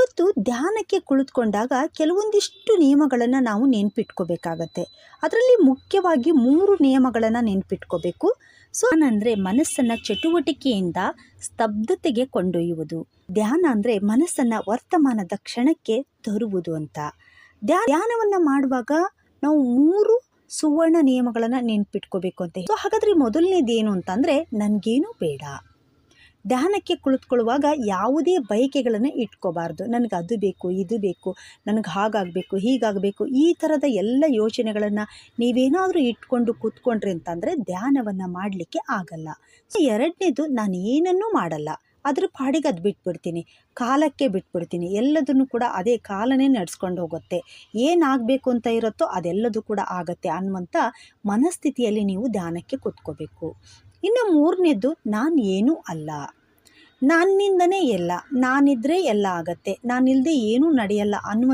ಇವತ್ತು ಧ್ಯಾನಕ್ಕೆ ಕುಳಿತುಕೊಂಡಾಗ ಕೆಲವೊಂದಿಷ್ಟು ನಿಯಮಗಳನ್ನು ನಾವು ನೆನ್ಪಿಟ್ಕೋಬೇಕಾಗತ್ತೆ. ಅದರಲ್ಲಿ ಮುಖ್ಯವಾಗಿ ಮೂರು ನಿಯಮಗಳನ್ನು ನೆನ್ಪಿಟ್ಕೋಬೇಕು. ಸೊ ಅಂದರೆ ಮನಸ್ಸನ್ನು ಚಟುವಟಿಕೆಯಿಂದ ಸ್ತಬ್ಧತೆಗೆ ಕೊಂಡೊಯ್ಯುವುದು. ಧ್ಯಾನ ಅಂದರೆ ಮನಸ್ಸನ್ನು ವರ್ತಮಾನದ ಕ್ಷಣಕ್ಕೆ ತರುವುದು ಅಂತ. ಧ್ಯಾ ಧ್ಯಾನವನ್ನು ಮಾಡುವಾಗ ನಾವು ಮೂರು ಸುವರ್ಣ ನಿಯಮಗಳನ್ನು ನೆನ್ಪಿಟ್ಕೋಬೇಕು ಅಂತ. ಸೊ ಹಾಗಾದರೆ ಮೊದಲನೇದೇನು ಅಂತಂದರೆ, ನನಗೇನು ಬೇಡ. ಧ್ಯಾನಕ್ಕೆ ಕುಳಿತುಕೊಳ್ಳುವಾಗ ಯಾವುದೇ ಬಯಕೆಗಳನ್ನು ಇಟ್ಕೋಬಾರ್ದು. ನನಗೆ ಅದು ಬೇಕು, ಇದು ಬೇಕು, ನನಗೆ ಹಾಗಾಗಬೇಕು, ಹೀಗಾಗಬೇಕು ಈ ಥರದ ಎಲ್ಲ ಯೋಚನೆಗಳನ್ನು ನೀವೇನಾದರೂ ಇಟ್ಕೊಂಡು ಕೂತ್ಕೊಂಡ್ರಿ ಅಂತಂದರೆ ಧ್ಯಾನವನ್ನು ಮಾಡಲಿಕ್ಕೆ ಆಗಲ್ಲ. ಸೊ ಎರಡನೇದು, ನಾನು ಏನನ್ನೂ ಮಾಡಲ್ಲ. ಅದ್ರ ಪಾಡಿಗೆ ಅದು ಬಿಟ್ಬಿಡ್ತೀನಿ. ಕಾಲಕ್ಕೆ ಬಿಟ್ಬಿಡ್ತೀನಿ. ಎಲ್ಲದನ್ನು ಕೂಡ ಅದೇ ಕಾಲನೇ ನಡೆಸ್ಕೊಂಡು ಹೋಗುತ್ತೆ. ಏನಾಗಬೇಕು ಅಂತ ಇರುತ್ತೋ ಅದೆಲ್ಲದೂ ಕೂಡ ಆಗುತ್ತೆ ಅನ್ನುವಂಥ ಮನಸ್ಥಿತಿಯಲ್ಲಿ ನೀವು ಧ್ಯಾನಕ್ಕೆ ಕೂತ್ಕೋಬೇಕು. ಇನ್ನು ಮೂರನೇದು ನಾನು ಏನೂ ಅಲ್ಲ. ನನ್ನಿಂದನೇ ಎಲ್ಲ ನಾನಿದ್ರೆ ಎಲ್ಲ ಆಗತ್ತೆ ನಾನಿಲ್ಲದೆ ಏನೂ ನಡೆಯಲ್ಲ ಅನ್ನುವಂಥ